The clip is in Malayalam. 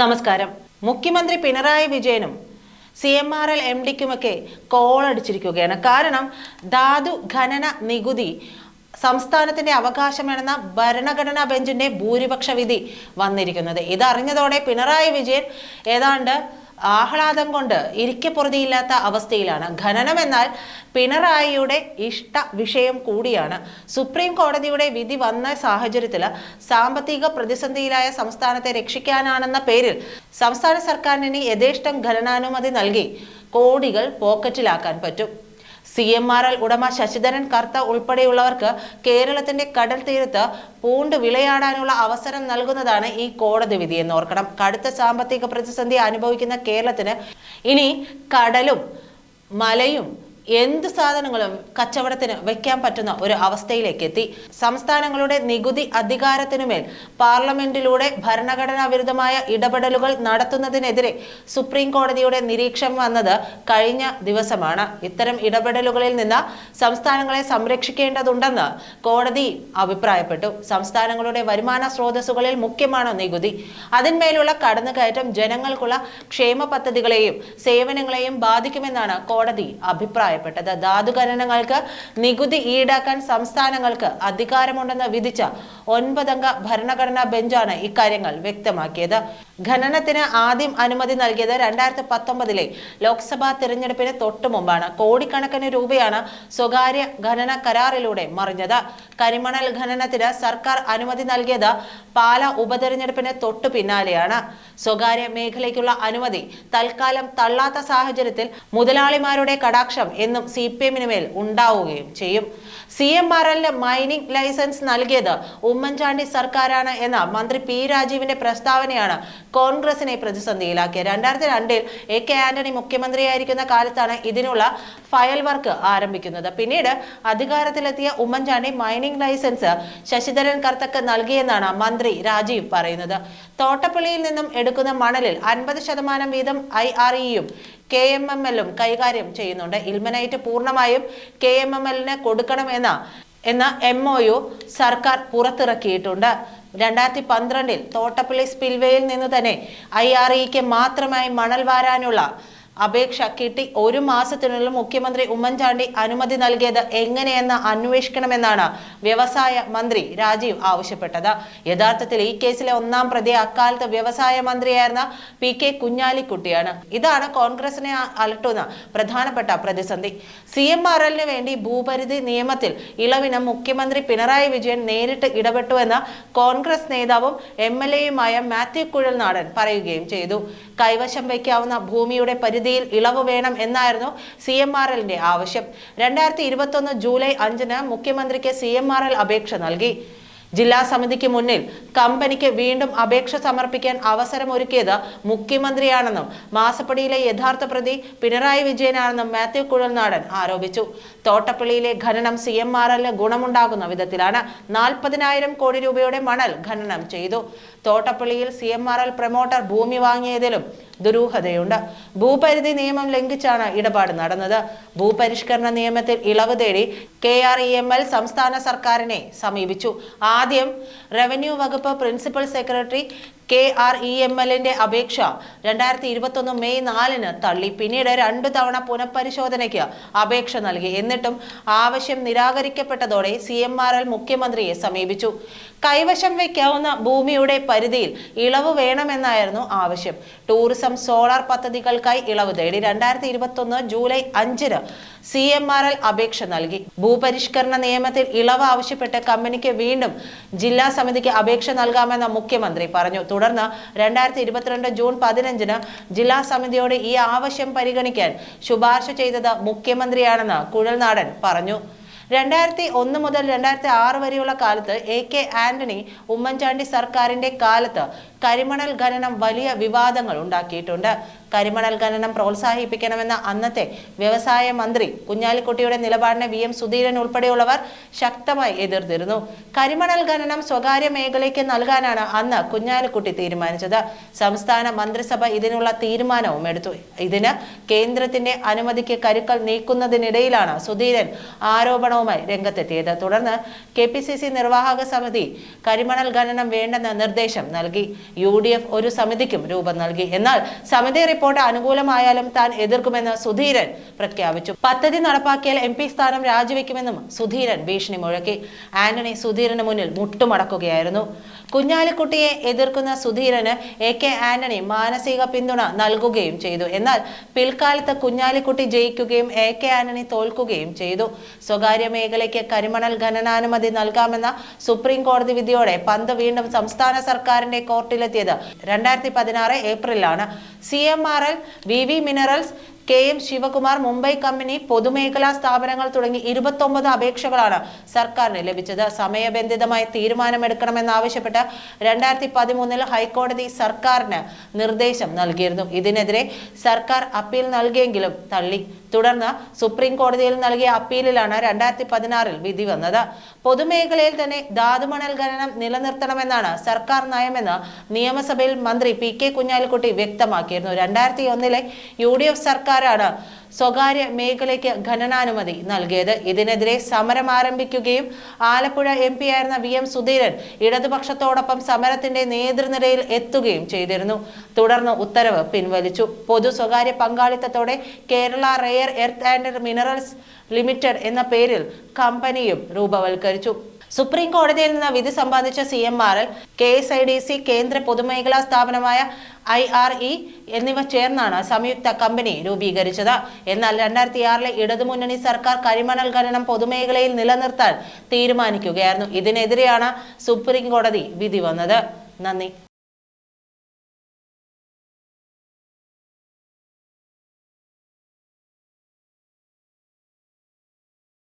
നമസ്കാരം. മുഖ്യമന്ത്രി പിണറായി വിജയനും C M R L M ഡിക്കുമൊക്കെ കോളടിച്ചിരിക്കുകയാണ്. കാരണം ധാതു ഖനന നികുതി സംസ്ഥാനത്തിന്റെ അവകാശമാണെന്ന ഭരണഘടനാ ബെഞ്ചിന്റെ ഭൂരിപക്ഷ വിധി വന്നിരിക്കുന്നത്. ഇതറിഞ്ഞതോടെ പിണറായി വിജയൻ ഏതാണ്ട് ആഹ്ലാദം കൊണ്ട് ഇരിക്കപ്പുറതിയില്ലാത്ത അവസ്ഥയിലാണ്. ഖനനം എന്നാൽ പിണറായിയുടെ ഇഷ്ട വിഷയം കൂടിയാണ്. സുപ്രീം കോടതിയുടെ വിധി വന്ന സാഹചര്യത്തിൽ സാമ്പത്തിക പ്രതിസന്ധിയിലായ സംസ്ഥാനത്തെ രക്ഷിക്കാനാണെന്ന പേരിൽ സംസ്ഥാന സർക്കാരിന് യഥേഷ്ടം ഖനനാനുമതി നൽകി കോടികൾ പോക്കറ്റിലാക്കാൻ പറ്റും. സി എം ആർ എൽ ഉടമ ശശിധരൻ കർത്ത ഉൾപ്പെടെയുള്ളവർക്ക് കേരളത്തിന്റെ കടൽ തീരത്ത് പൂണ്ട് വിളയാടാനുള്ള അവസരം നൽകുന്നതാണ് ഈ കോടതി എന്ന് ഓർക്കണം. കടുത്ത സാമ്പത്തിക പ്രതിസന്ധി അനുഭവിക്കുന്ന കേരളത്തിന് ഇനി കടലും മലയും എന്ത് സാധനങ്ങളും കച്ചവടത്തിന് വെക്കാൻ പറ്റുന്ന ഒരു അവസ്ഥയിലേക്ക് എത്തി സംസ്ഥാനങ്ങളുടെ നികുതി അധികാരത്തിനുമേൽ പാർലമെന്റിലൂടെ ഭരണഘടനാ വിരുദ്ധമായ ഇടപെടലുകൾ നടത്തുന്നതിനെതിരെ സുപ്രീം കോടതിയുടെ നിരീക്ഷണം വന്നത് കഴിഞ്ഞ ദിവസമാണ്. ഇത്തരം ഇടപെടലുകളിൽ നിന്ന് സംസ്ഥാനങ്ങളെ സംരക്ഷിക്കേണ്ടതുണ്ടെന്ന് കോടതി അഭിപ്രായപ്പെട്ടു. സംസ്ഥാനങ്ങളുടെ വരുമാന സ്രോതസ്സുകളിൽ മുഖ്യമാണ് നികുതി. അതിന്മേലുള്ള കടന്നുകയറ്റം ജനങ്ങൾക്കുള്ള ക്ഷേമ പദ്ധതികളെയും സേവനങ്ങളെയും ബാധിക്കുമെന്നാണ് കോടതി അഭിപ്രായപ്പെട്ടത്. ധാതുഖനനങ്ങൾക്ക് നികുതി ഈടാക്കാൻ സംസ്ഥാനങ്ങൾക്ക് അധികാരമുണ്ടെന്ന് വിധിച്ച ഒൻപതംഗ ഭരണഘടനാ ബെഞ്ചാണ് ഇക്കാര്യങ്ങൾ വ്യക്തമാക്കിയത്. ഖനനത്തിന് ആദ്യം അനുമതി നൽകിയത് രണ്ടായിരത്തി പത്തൊമ്പതിലെ ലോക്സഭാ തിരഞ്ഞെടുപ്പിന് തൊട്ടു മുമ്പാണ്. കോടിക്കണക്കിന് രൂപയാണ് സ്വകാര്യ ഖനന കരാറിലൂടെ മറിഞ്ഞത്. കരിമണൽ ഖനനത്തിന് സർക്കാർ അനുമതി നൽകിയത് പാല ഉപതെരഞ്ഞെടുപ്പിന് തൊട്ടു പിന്നാലെയാണ്. സ്വകാര്യ മേഖലയ്ക്കുള്ള അനുമതി തൽക്കാലം തള്ളാത്ത സാഹചര്യത്തിൽ മുതലാളിമാരുടെ കടാക്ഷം എന്നും സി പി എമ്മിന് മേൽ ഉണ്ടാവുകയും ചെയ്യും. സി എം ആർ എല്ലിന് മൈനിങ് ലൈസൻസ് നൽകിയത് ഉമ്മൻചാണ്ടി സർക്കാരാണ് എന്ന മന്ത്രി പി രാജീവിന്റെ പ്രസ്താവനയാണ് കോൺഗ്രസിനെ പ്രതിസന്ധിയിലാക്കിയത് രണ്ടായിരത്തി രണ്ടിൽ എ കെ ആന്റണി മുഖ്യമന്ത്രിയായിരിക്കുന്ന കാലത്താണ് ഇതിനുള്ള ഫയൽ വർക്ക് ആരംഭിക്കുന്നത്. പിന്നീട് അധികാരത്തിലെത്തിയ ഉമ്മൻചാണ്ടി മൈനിങ് ലൈസൻസ് ശശിധരൻ കർത്തക്ക് നൽകിയെന്നാണ് മന്ത്രി രാജീവ് പറയുന്നത്. തോട്ടപ്പള്ളിയിൽ നിന്നും എടുക്കുന്ന മണലിൽ അൻപത് ശതമാനം വീതം ഐ ആർ ഇയും കെ എം എം എല്ലും കൈകാര്യം ചെയ്യുന്നുണ്ട്. ഇൽമനൈറ്റ് പൂർണമായും കെ എം എം എല്ലിന് കൊടുക്കണമെന്ന എന്ന എം ഒ യു സർക്കാർ പുറത്തിറക്കിയിട്ടുണ്ട്. രണ്ടായിരത്തി പന്ത്രണ്ടിൽ തോട്ടപ്പള്ളി സ്പിൽവേയിൽ നിന്ന് തന്നെ ഐ ആർ ഇക്ക് മാത്രമായി മണൽ വാരാനുള്ള അപേക്ഷ കിട്ടി ഒരു മാസത്തിനുള്ളിൽ മുഖ്യമന്ത്രി ഉമ്മൻചാണ്ടി അനുമതി നൽകിയത് എങ്ങനെയെന്ന് അന്വേഷിക്കണമെന്നാണ് വ്യവസായ മന്ത്രി രാജീവ് ആവശ്യപ്പെട്ടത്. യഥാർത്ഥത്തിൽ ഈ കേസിലെ ഒന്നാം പ്രതി അക്കാലത്ത് വ്യവസായ മന്ത്രിയായിരുന്ന പി കെ കുഞ്ഞാലിക്കുട്ടിയാണ്. ഇതാണ് കോൺഗ്രസിനെ അലട്ടുന്ന പ്രധാനപ്പെട്ട പ്രതിസന്ധി. സി എം ആർ എല്ലിന് വേണ്ടി ഭൂപരിധി നിയമത്തിൽ ഇളവിന് മുഖ്യമന്ത്രി പിണറായി വിജയൻ നേരിട്ട് ഇടപെട്ടുവെന്ന് കോൺഗ്രസ് നേതാവും എം എൽ എയുമായ മാത്യു കുഴൽനാടൻ പറയുകയും ചെയ്തു. കൈവശം വയ്ക്കാവുന്ന ഭൂമിയുടെ പരിധിയിൽ ഇളവ് വേണം എന്നായിരുന്നു സി എം ആർ എല്ലിന്റെ ആവശ്യം. രണ്ടായിരത്തി ഇരുപത്തൊന്ന് ജൂലൈ അഞ്ചിന് മുഖ്യമന്ത്രിക്ക് സി എം ആർ എൽ അപേക്ഷ നൽകി. ജില്ലാ സമിതിക്ക് മുന്നിൽ കമ്പനിക്ക് വീണ്ടും അപേക്ഷ സമർപ്പിക്കാൻ അവസരമൊരുക്കിയത് മുഖ്യമന്ത്രിയാണെന്നും മാസപ്പടിയിലെ യഥാർത്ഥ പ്രതി പിണറായി വിജയനാണെന്നും മാത്യു കുഴൽനാടൻ ആരോപിച്ചു. തോട്ടപ്പള്ളിയിലെ ഖനനം സി എം ആർ എല്ലിന് ഗുണമുണ്ടാകുന്ന വിധത്തിലാണ് നാൽപ്പതിനായിരം കോടി രൂപയുടെ മണൽ ഖനനം ചെയ്തു. തോട്ടപ്പള്ളിയിൽ C M R L promoter ഭൂമി വാങ്ങിയതിലും ദുരൂഹതയുണ്ട്. ഭൂപരിധി നിയമം ലംഘിച്ചാണ് ഇടപാട് നടന്നത്. ഭൂപരിഷ്കരണ നിയമത്തിൽ ഇളവ് തേടി K R E M L സംസ്ഥാന സർക്കാരിനെ സമീപിച്ചു. ആദ്യം റവന്യൂ വകുപ്പ് principal secretary K R E M എല്ലിന്റെ അപേക്ഷ രണ്ടായിരത്തി ഇരുപത്തൊന്ന് മെയ് നാലിന് തള്ളി. പിന്നീട് രണ്ടു തവണ പുനഃപരിശോധനയ്ക്ക് അപേക്ഷ നൽകി. എന്നിട്ടും ആവശ്യം നിരാകരിക്കപ്പെട്ടതോടെ സി എം ആർ എൽ മുഖ്യമന്ത്രിയെ സമീപിച്ചു. കൈവശം വയ്ക്കാവുന്ന ഭൂമിയുടെ പരിധിയിൽ ഇളവ് വേണമെന്നായിരുന്നു ആവശ്യം. ടൂറിസം സോളാർ പദ്ധതികൾക്കായി ഇളവ് തേടി. രണ്ടായിരത്തി ഇരുപത്തൊന്ന് ജൂലൈ അഞ്ചിന് സി എം ആർ എൽ അപേക്ഷ നൽകി. ഭൂപരിഷ്കരണ നിയമത്തിൽ ഇളവ് ആവശ്യപ്പെട്ട് കമ്പനിക്ക് വീണ്ടും ജില്ലാ സമിതിക്ക് അപേക്ഷ നൽകാമെന്ന് മുഖ്യമന്ത്രി പറഞ്ഞു. തുടർന്ന് രണ്ടായിരത്തി ഇരുപത്തിരണ്ട് ജൂൺ പതിനഞ്ചിന് ജില്ലാ സമിതിയോട് ഈ ആവശ്യം പരിഗണിക്കാൻ ശുപാർശ ചെയ്തത് മുഖ്യമന്ത്രിയാണെന്ന് കുഴൽനാടൻ പറഞ്ഞു. രണ്ടായിരത്തി ഒന്ന് മുതൽ രണ്ടായിരത്തി ആറ് വരെയുള്ള കാലത്ത് എ കെ ആന്റണി ഉമ്മൻചാണ്ടി സർക്കാരിന്റെ കാലത്ത് കരിമണൽ ഖനനം വലിയ വിവാദങ്ങൾ ഉണ്ടാക്കിയിട്ടുണ്ട്. കരിമണൽ ഖനനം പ്രോത്സാഹിപ്പിക്കണമെന്ന അന്നത്തെ വ്യവസായ മന്ത്രി കുഞ്ഞാലിക്കുട്ടിയുടെ നിലപാടിനെ വി എം സുധീരൻ ഉൾപ്പെടെയുള്ളവർ ശക്തമായി എതിർത്തിരുന്നു. കരിമണൽ ഖനനം സ്വകാര്യ മേഖലയ്ക്ക് നൽകാനാണ് അന്ന് കുഞ്ഞാലിക്കുട്ടി തീരുമാനിച്ചത്. സംസ്ഥാന മന്ത്രിസഭ ഇതിനുള്ള തീരുമാനവും എടുത്തു. ഇതിന് കേന്ദ്രത്തിന്റെ അനുമതിക്ക് കരുക്കൾ നീക്കുന്നതിനിടയിലാണ് സുധീരൻ ആരോപണവുമായി രംഗത്തെത്തിയത്. തുടർന്ന് കെ നിർവാഹക സമിതി കരിമണൽ ഖനനം വേണ്ടെന്ന നിർദ്ദേശം നൽകി. യു ഡി എഫ് ഒരു സമിതിക്കും രൂപം നൽകി. എന്നാൽ സമിതി റിപ്പോർട്ട് അനുകൂലമായാലും താൻ എതിർക്കുമെന്ന് സുധീരൻ പ്രഖ്യാപിച്ചു. പദ്ധതി നടപ്പാക്കിയാൽ എം പി സ്ഥാനം രാജിവെക്കുമെന്നും സുധീരൻ ഭീഷണി മുഴക്കി. ആന്റണി സുധീരന് മുന്നിൽ മുട്ടുമടക്കുകയായിരുന്നു. കുഞ്ഞാലിക്കുട്ടിയെ എതിർക്കുന്ന സുധീരന് എ കെ ആന്റണി മാനസിക പിന്തുണ നൽകുകയും ചെയ്തു. എന്നാൽ പിൽക്കാലത്ത് കുഞ്ഞാലിക്കുട്ടി ജയിക്കുകയും എ കെ ആന്റണി തോൽക്കുകയും ചെയ്തു. സ്വകാര്യ മേഖലയ്ക്ക് കരിമണൽ ഖനനാനുമതി നൽകാമെന്ന സുപ്രീം കോടതി വിധിയോടെ പന്ത് വീണ്ടും സംസ്ഥാന സർക്കാരിന്റെ കോർട്ടിലെത്തിയത് രണ്ടായിരത്തി പതിനാറ് ഏപ്രിലാണ് C M R L V V minerals K M Sivakumar Mumbai company പൊതുമേഖലാ സ്ഥാപനങ്ങൾ തുടങ്ങി ഇരുപത്തൊമ്പത് അപേക്ഷകളാണ് സർക്കാരിന് ലഭിച്ചത്. സമയബന്ധിതമായി തീരുമാനമെടുക്കണമെന്നാവശ്യപ്പെട്ട് രണ്ടായിരത്തി പതിമൂന്നിൽ ഹൈക്കോടതി സർക്കാരിന് നിർദ്ദേശം നൽകിയിരുന്നു. ഇതിനെതിരെ സർക്കാർ അപ്പീൽ നൽകിയെങ്കിലും തള്ളി. തുടർന്ന് സുപ്രീം കോടതിയിൽ നൽകിയ അപ്പീലിലാണ് രണ്ടായിരത്തി പതിനാറിൽ വിധി വന്നത്. പൊതുമേഖലയിൽ തന്നെ ധാതുമണൽ ഖനനം നിലനിർത്തണമെന്നാണ് സർക്കാർ നയമെന്ന് നിയമസഭയിൽ മന്ത്രി പി കെ കുഞ്ഞാലിക്കുട്ടി വ്യക്തമാക്കിയിരുന്നു. രണ്ടായിരത്തി ഒന്നിലെ യു ഡി എഫ് സർക്കാരാണ് സ്വകാര്യ മേഖലയ്ക്ക് ഖനനാനുമതി നൽകിയത്. ഇതിനെതിരെ സമരം ആരംഭിക്കുകയും ആലപ്പുഴ എം പി ആയിരുന്ന വി എം സുധീരൻ ഇടതുപക്ഷത്തോടൊപ്പം സമരത്തിന്റെ നേതൃനിരയിൽ എത്തുകയും ചെയ്തിരുന്നു. തുടർന്ന് ഉത്തരവ് പിൻവലിച്ചു. പൊതു സ്വകാര്യ പങ്കാളിത്തത്തോടെ Kerala rare earth and minerals limited എന്ന പേരിൽ കമ്പനിയും രൂപവൽക്കരിച്ചു. സുപ്രീം കോടതിയിൽ നിന്ന് വിധി സമ്പാദിച്ച C M R L K S I D C കേന്ദ്ര പൊതുമേഖലാ സ്ഥാപനമായ ഐ ആർ ഇ എന്നിവ ചേർന്നാണ് സംയുക്ത കമ്പനി രൂപീകരിച്ചത്. എന്നാൽ രണ്ടായിരത്തി ആറിലെ ഇടതുമുന്നണി സർക്കാർ കരിമണൽ ഖനനം പൊതുമേഖലയിൽ നിലനിർത്താൻ തീരുമാനിക്കുകയായിരുന്നു. ഇതിനെതിരെയാണ് സുപ്രീം കോടതി വിധി വന്നത്. നന്ദി.